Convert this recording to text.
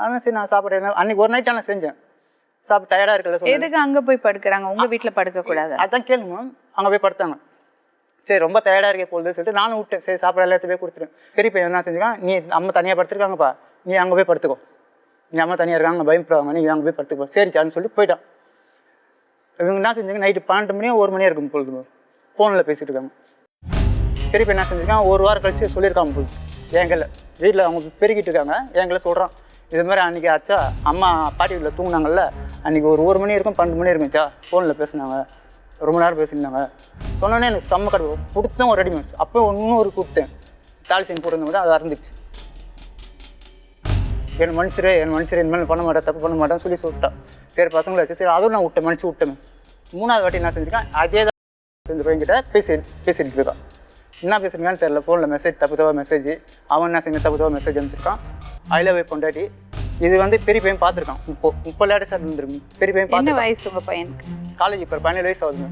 ஆனால் சரி நான் சாப்பாடு என்ன அன்னைக்கு ஒரு நைட் நான் செஞ்சேன். சாப்பிட்டு டயர்டாக இருக்கல சொன்னேன் எதுக்கு அங்க போய் படுக்கறாங்க? உங்க வீட்ல படுக்க கூடாது அதான் கேளுங்க அங்கே போய் படுத்தாங்க. சரி ரொம்ப டயர்டாக இருக்கே போகுது சொல்லிட்டு நானும் விட்டேன். சரி சாப்பாடு எல்லாத்தையும் போய் கொடுத்துருவேன் பெரிய பையன் என்ன செஞ்சுக்கான் நீ அம்மா தனியாக படுத்துருக்காங்கப்பா. நீ அங்கே போய் படுத்துக்கோ. நீ அம்மா தனியாக இருக்காங்க பயப்படுவாங்க. நீ அங்கே போய் படுத்துக்கோ. சரிச்சான்னு சொல்லி போயிட்டான். இவங்க என்ன செஞ்சாங்க நைட்டு பன்னெண்டு மணியோ ஒரு மணியாக இருக்கும் பொழுது ஃபோனில் பேசிட்டு இருக்காங்க. பெரிய பையன் என்ன செஞ்சிருக்கான் ஒரு வாரம் கழிச்சு சொல்லியிருக்காங்க போய் எங்களை வீட்டில் அவங்க பெருக்கிட்டு இருக்காங்க. எங்களை சொல்கிறான் இது மாதிரி அன்றைக்கி ஆச்சா அம்மா பாட்டி வீட்டில் தூங்கினாங்கல்ல அன்றைக்கி ஒரு ஒரு மணி இருக்கும் பன்னெண்டு மணி இருக்கும்ச்சா ஃபோனில் பேசுனாங்க. ரொம்ப நேரம் பேசியிருந்தாங்க சொன்னோன்னே எனக்கு செம்ம கடை கொடுத்தேன் ஒரு ரெடிமேட் அப்போ இன்னும் ஒரு கூப்பிட்டேன். தாலி செயின் போட்டிருந்தவங்க அது அறந்துச்சு. என் மனுஷரு என் மனுஷரு இனிமேல் பண்ண மாட்டேன் தப்பு பண்ண மாட்டேன்னு சொல்லி சொல்லிட்டான் சரி பசங்களை வச்சு சரி அதுவும் நான் விட்டேன் மனுச்சு விட்டேன். மூணாவது வாட்டி என்ன செஞ்சுருக்கேன் அதே தான் இந்த பையன்கிட்ட பேசி பேசிட்டு இருக்கான். என்ன பேசுறீங்கன்னு தெரியல ஃபோனில் மெசேஜ் தப்பு தவா மெசேஜ் அவன் என்ன செஞ்ச தப்பு தவா மெசேஜ் அனுப்பிச்சிருக்கான். ஐ லவ் பொண்டாட்டி. இது வந்து பெரிய பையன் பார்த்துருக்கான். இப்போ முப்பது லேட்டஸ்டாக இருந்திருக்கு. பெரிய பையன் என்ன பார்த்து வயசு உங்க பையனுக்கு? காலேஜ் இப்போ பதினேழு வயசு ஆகுதுங்க